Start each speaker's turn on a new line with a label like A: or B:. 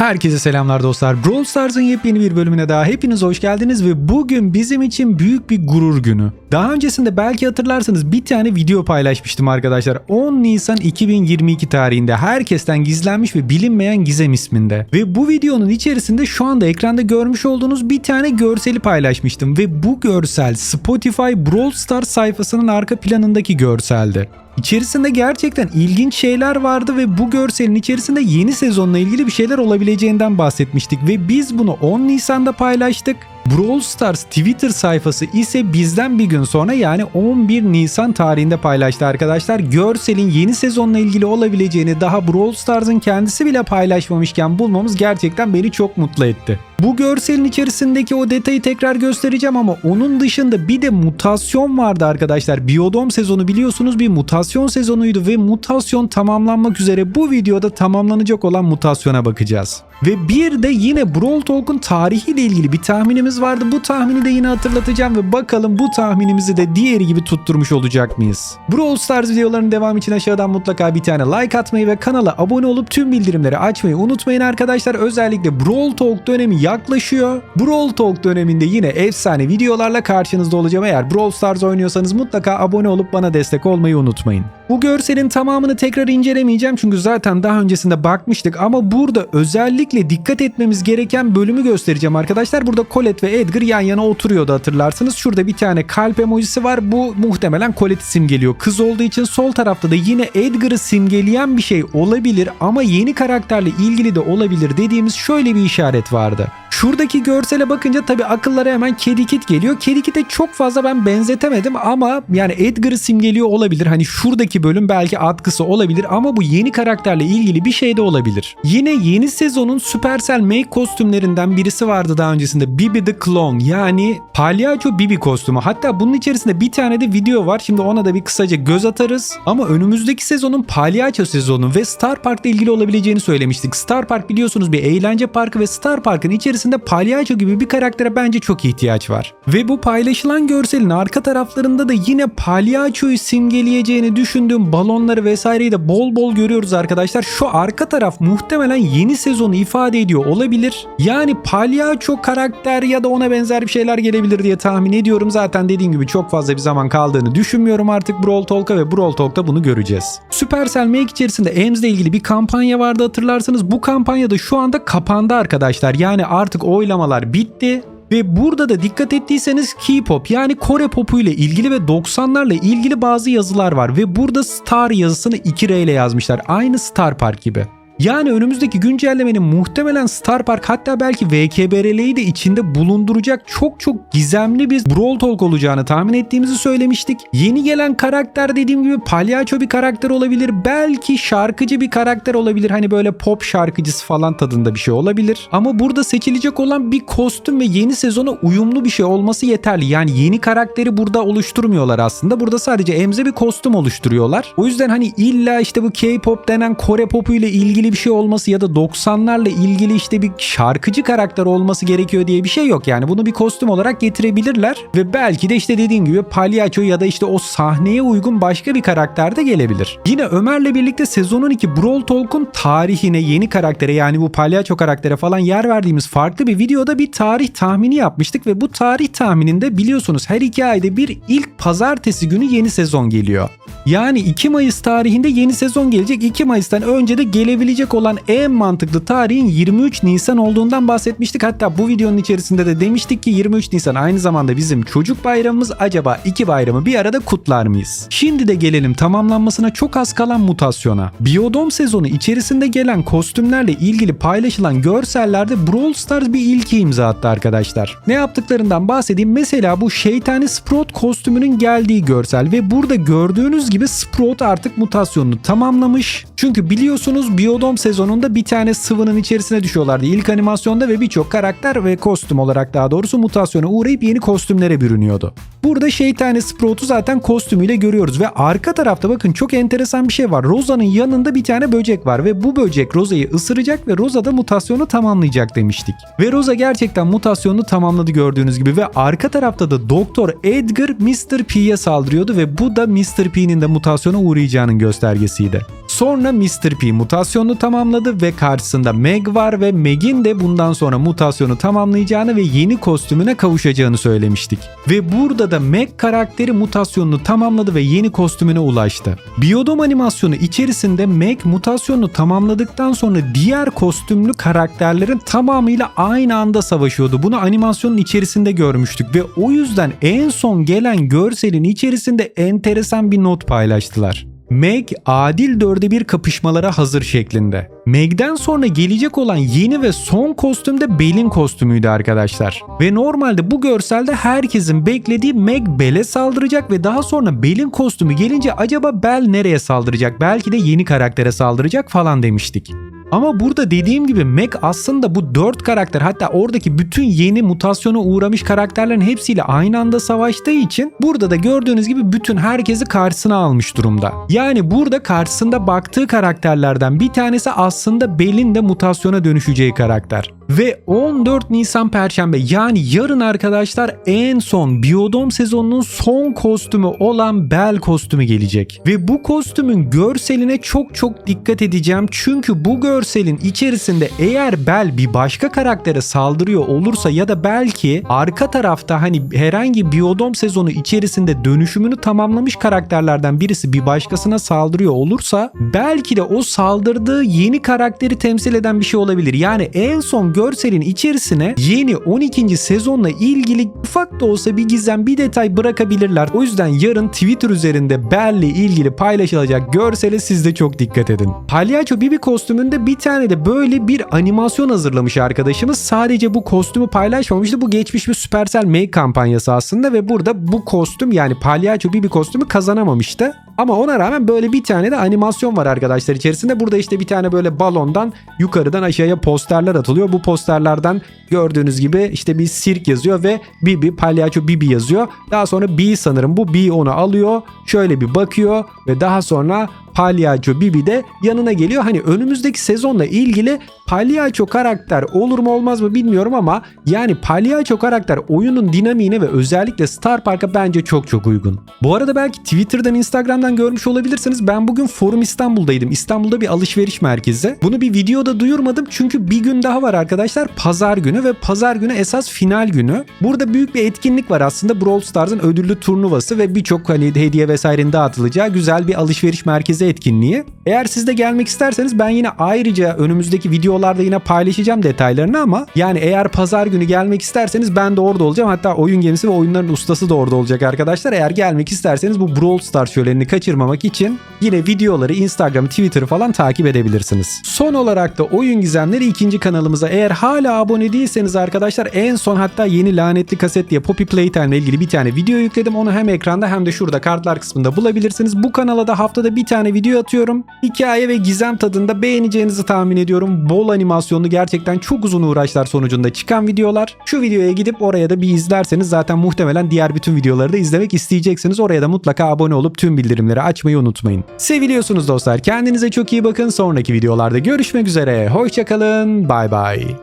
A: Herkese selamlar dostlar. Brawl Stars'ın yepyeni bir bölümüne daha hepiniz hoş geldiniz ve bugün bizim için büyük bir gurur günü. Daha öncesinde belki hatırlarsınız bir tane video paylaşmıştım arkadaşlar. 10 Nisan 2022 tarihinde herkesten gizlenmiş ve bilinmeyen gizem isminde. Ve bu videonun içerisinde şu anda ekranda görmüş olduğunuz bir tane görseli paylaşmıştım ve bu görsel Spotify Brawl Stars sayfasının arka planındaki görseldi. İçerisinde gerçekten ilginç şeyler vardı ve bu görselin içerisinde yeni sezonla ilgili bir şeyler olabileceğinden bahsetmiştik ve biz bunu 10 Nisan'da paylaştık. Brawl Stars Twitter sayfası ise bizden bir gün sonra yani 11 Nisan tarihinde paylaştı arkadaşlar. Görselin yeni sezonla ilgili olabileceğini daha Brawl Stars'ın kendisi bile paylaşmamışken bulmamız gerçekten beni çok mutlu etti. Bu görselin içerisindeki o detayı tekrar göstereceğim ama onun dışında bir de mutasyon vardı arkadaşlar. Biyodom sezonu biliyorsunuz bir mutasyon sezonuydu ve mutasyon tamamlanmak üzere bu videoda tamamlanacak olan mutasyona bakacağız. Ve bir de yine Brawl Talk'un tarihiyle ilgili bir tahminimiz vardı. Bu tahmini de yine hatırlatacağım ve bakalım bu tahminimizi de diğeri gibi tutturmuş olacak mıyız? Brawl Stars videolarının devamı için aşağıdan mutlaka bir tane like atmayı ve kanala abone olup tüm bildirimleri açmayı unutmayın arkadaşlar. Özellikle Brawl Talk dönemi yaklaşıyor. Brawl Talk döneminde yine efsane videolarla karşınızda olacağım. Eğer Brawl Stars oynuyorsanız mutlaka abone olup bana destek olmayı unutmayın. Bu görselin tamamını tekrar incelemeyeceğim çünkü zaten daha öncesinde bakmıştık ama burada özellikle dikkat etmemiz gereken bölümü göstereceğim arkadaşlar. Burada Colette ve Edgar yan yana oturuyordu hatırlarsınız. Şurada bir tane kalp emojisi var. Bu muhtemelen Colette'i simgeliyor. Kız olduğu için sol tarafta da yine Edgar'ı simgeleyen bir şey olabilir ama yeni karakterle ilgili de olabilir dediğimiz şöyle bir işaret vardı. Şuradaki görsele bakınca tabii akıllara hemen Kedi Kit geliyor. Kedi Kit'e çok fazla ben benzetemedim ama yani Edgar'ı simgeliyor olabilir. Hani şuradaki bölüm belki atkısı olabilir ama bu yeni karakterle ilgili bir şey de olabilir. Yine yeni sezonun Supercell Make kostümlerinden birisi vardı daha öncesinde. Bibi the Clone yani palyaço Bibi kostümü. Hatta bunun içerisinde bir tane de video var. Şimdi ona da bir kısaca göz atarız. Ama önümüzdeki sezonun palyaço sezonu ve Star Park'la ilgili olabileceğini söylemiştik. Star Park biliyorsunuz bir eğlence parkı ve Star Park'ın içerisinde palyaço gibi bir karaktere bence çok ihtiyaç var. Ve bu paylaşılan görselin arka taraflarında da yine palyaçoyu simgeleyeceğini düşündüğüm balonları vesaireyi de bol bol görüyoruz arkadaşlar. Şu arka taraf muhtemelen yeni sezonu ifade ediyor olabilir. Yani palyaço karakter ya da ona benzer bir şeyler gelebilir diye tahmin ediyorum. Zaten dediğim gibi çok fazla bir zaman kaldığını düşünmüyorum artık Brawl Talk'a ve Brawl Talk'ta bunu göreceğiz. Supercell Make içerisinde Ems'le ilgili bir kampanya vardı hatırlarsanız. Bu kampanya da şu anda kapandı arkadaşlar. Yani artık oylamalar bitti. Ve burada da dikkat ettiyseniz K-pop yani Kore popu ile ilgili ve 90'larla ilgili bazı yazılar var ve burada Star yazısını 2R ile yazmışlar. Aynı Star Park gibi. Yani önümüzdeki güncellemenin muhtemelen Star Park hatta belki VKBRL'yi de içinde bulunduracak çok çok gizemli bir Brawl Talk olacağını tahmin ettiğimizi söylemiştik. Yeni gelen karakter dediğim gibi palyaço bir karakter olabilir. Belki şarkıcı bir karakter olabilir. Hani böyle pop şarkıcısı falan tadında bir şey olabilir. Ama burada seçilecek olan bir kostüm ve yeni sezona uyumlu bir şey olması yeterli. Yani yeni karakteri burada oluşturmuyorlar aslında. Burada sadece emze bir kostüm oluşturuyorlar. O yüzden hani illa işte bu K-pop denen Kore popu ile ilgili bir şey olması ya da 90'larla ilgili işte bir şarkıcı karakter olması gerekiyor diye bir şey yok. Yani bunu bir kostüm olarak getirebilirler ve belki de işte dediğim gibi palyaço ya da işte o sahneye uygun başka bir karakter de gelebilir. Yine Ömer'le birlikte sezonun 2 Brawl Talk'un tarihine, yeni karaktere yani bu palyaço karaktere falan yer verdiğimiz farklı bir videoda bir tarih tahmini yapmıştık ve bu tarih tahmininde biliyorsunuz her iki ayda bir ilk pazartesi günü yeni sezon geliyor. Yani 2 Mayıs tarihinde yeni sezon gelecek. 2 Mayıs'tan önce de gelebilecek olan en mantıklı tarihin 23 Nisan olduğundan bahsetmiştik. Hatta bu videonun içerisinde de demiştik ki 23 Nisan aynı zamanda bizim çocuk bayramımız. Acaba iki bayramı bir arada kutlar mıyız? Şimdi de gelelim tamamlanmasına çok az kalan mutasyona. Biyodom sezonu içerisinde gelen kostümlerle ilgili paylaşılan görsellerde Brawl Stars bir ilki imza attı arkadaşlar. Ne yaptıklarından bahsedeyim. Mesela bu şeytani Sprout kostümünün geldiği görsel ve burada gördüğünüz gibi Sprout artık mutasyonunu tamamlamış. Çünkü biliyorsunuz Biyodom sezonunda bir tane sıvının içerisine düşüyorlardı ilk animasyonda ve birçok karakter ve kostüm olarak daha doğrusu mutasyona uğrayıp yeni kostümlere bürünüyordu. Burada şeytani Sprout'u zaten kostümüyle görüyoruz ve arka tarafta bakın çok enteresan bir şey var. Rosa'nın yanında bir tane böcek var ve bu böcek Rosa'yı ısıracak ve Rosa da mutasyonu tamamlayacak demiştik. Ve Rosa gerçekten mutasyonunu tamamladı gördüğünüz gibi ve arka tarafta da Doktor Edgar Mr. P'ye saldırıyordu ve bu da Mr. P'nin de mutasyona uğrayacağının göstergesiydi. Sonra Mr. P mutasyonunu tamamladı ve karşısında Meg var ve Meg'in de bundan sonra mutasyonu tamamlayacağını ve yeni kostümüne kavuşacağını söylemiştik. Ve burada da Meg karakteri mutasyonunu tamamladı ve yeni kostümüne ulaştı. Biyodom animasyonu içerisinde Meg mutasyonunu tamamladıktan sonra diğer kostümlü karakterlerin tamamıyla aynı anda savaşıyordu. Bunu animasyonun içerisinde görmüştük ve o yüzden en son gelen görselin içerisinde enteresan bir not paylaştılar. Meg adil dörde bir kapışmalara hazır şeklinde. Meg'den sonra gelecek olan yeni ve son kostüm de Bel'in kostümüydü arkadaşlar. Ve normalde bu görselde herkesin beklediği Meg Bel'e saldıracak ve daha sonra Bel'in kostümü gelince acaba Bel nereye saldıracak? Belki de yeni karaktere saldıracak falan demiştik. Ama burada dediğim gibi Meg aslında bu 4 karakter hatta oradaki bütün yeni mutasyona uğramış karakterlerin hepsiyle aynı anda savaştığı için burada da gördüğünüz gibi bütün herkesi karşısına almış durumda. Yani burada karşısında baktığı karakterlerden bir tanesi aslında Bel'in de mutasyona dönüşeceği karakter. Ve 14 Nisan Perşembe yani yarın arkadaşlar en son Biyodom sezonunun son kostümü olan Bel kostümü gelecek. Ve bu kostümün görseline çok çok dikkat edeceğim. Çünkü bu görselin içerisinde eğer Bel bir başka karaktere saldırıyor olursa ya da belki arka tarafta hani herhangi Biyodom sezonu içerisinde dönüşümünü tamamlamış karakterlerden birisi bir başkasına saldırıyor olursa belki de o saldırdığı yeni karakteri temsil eden bir şey olabilir. Yani en son görselin içerisine yeni 12. sezonla ilgili ufak da olsa bir gizem bir detay bırakabilirler. O yüzden yarın Twitter üzerinde Bel'le ilgili paylaşılacak görsele siz de çok dikkat edin. Palyaço Bibi kostümünde bir tane de böyle bir animasyon hazırlamış arkadaşımız. Sadece bu kostümü paylaşmamıştı. Bu geçmiş bir Supercell Make kampanyası aslında ve burada bu kostüm yani Palyaço Bibi kostümü kazanamamıştı. Ama ona rağmen böyle bir tane de animasyon var arkadaşlar içerisinde. Burada işte bir tane böyle balondan yukarıdan aşağıya posterler atılıyor. Bu posterlerden gördüğünüz gibi işte bir sirk yazıyor ve Bibi, palyaço Bibi yazıyor. Daha sonra B sanırım bu. B onu alıyor. Şöyle bir bakıyor ve daha sonra Palyaço Bibi de yanına geliyor. Hani önümüzdeki sezonla ilgili palyaço karakter olur mu olmaz mı bilmiyorum ama yani palyaço karakter oyunun dinamiğine ve özellikle Star Park'a bence çok çok uygun. Bu arada belki Twitter'dan Instagram'dan görmüş olabilirsiniz. Ben bugün Forum İstanbul'daydım. İstanbul'da bir alışveriş merkezi. Bunu bir videoda duyurmadım çünkü bir gün daha var arkadaşlar. Pazar günü ve pazar günü esas final günü. Burada büyük bir etkinlik var aslında. Brawl Stars'ın ödüllü turnuvası ve birçok hani hediye vesairenin dağıtılacağı güzel bir alışveriş merkezi etkinliği. Eğer siz de gelmek isterseniz ben yine ayrıca önümüzdeki videolarda yine paylaşacağım detaylarını ama yani eğer pazar günü gelmek isterseniz ben de orada olacağım. Hatta oyun gemisi ve oyunların ustası da orada olacak arkadaşlar. Eğer gelmek isterseniz bu Brawl Stars şölenini kaçırmamak için yine videoları Instagram, Twitter falan takip edebilirsiniz. Son olarak da Oyun Gizemleri ikinci kanalımıza eğer hala abone değilseniz arkadaşlar en son hatta yeni lanetli kaset diye Poppy Playtime ile ilgili bir tane video yükledim. Onu hem ekranda hem de şurada kartlar kısmında bulabilirsiniz. Bu kanala da haftada bir tane video atıyorum. Hikaye ve gizem tadında beğeneceğinizi tahmin ediyorum. Bol animasyonlu gerçekten çok uzun uğraşlar sonucunda çıkan videolar. Şu videoya gidip oraya da bir izlerseniz zaten muhtemelen diğer bütün videoları da izlemek isteyeceksiniz. Oraya da mutlaka abone olup tüm bildirimleri açmayı unutmayın. Seviliyorsunuz dostlar. Kendinize çok iyi bakın. Sonraki videolarda görüşmek üzere. Hoşçakalın. Bay bay.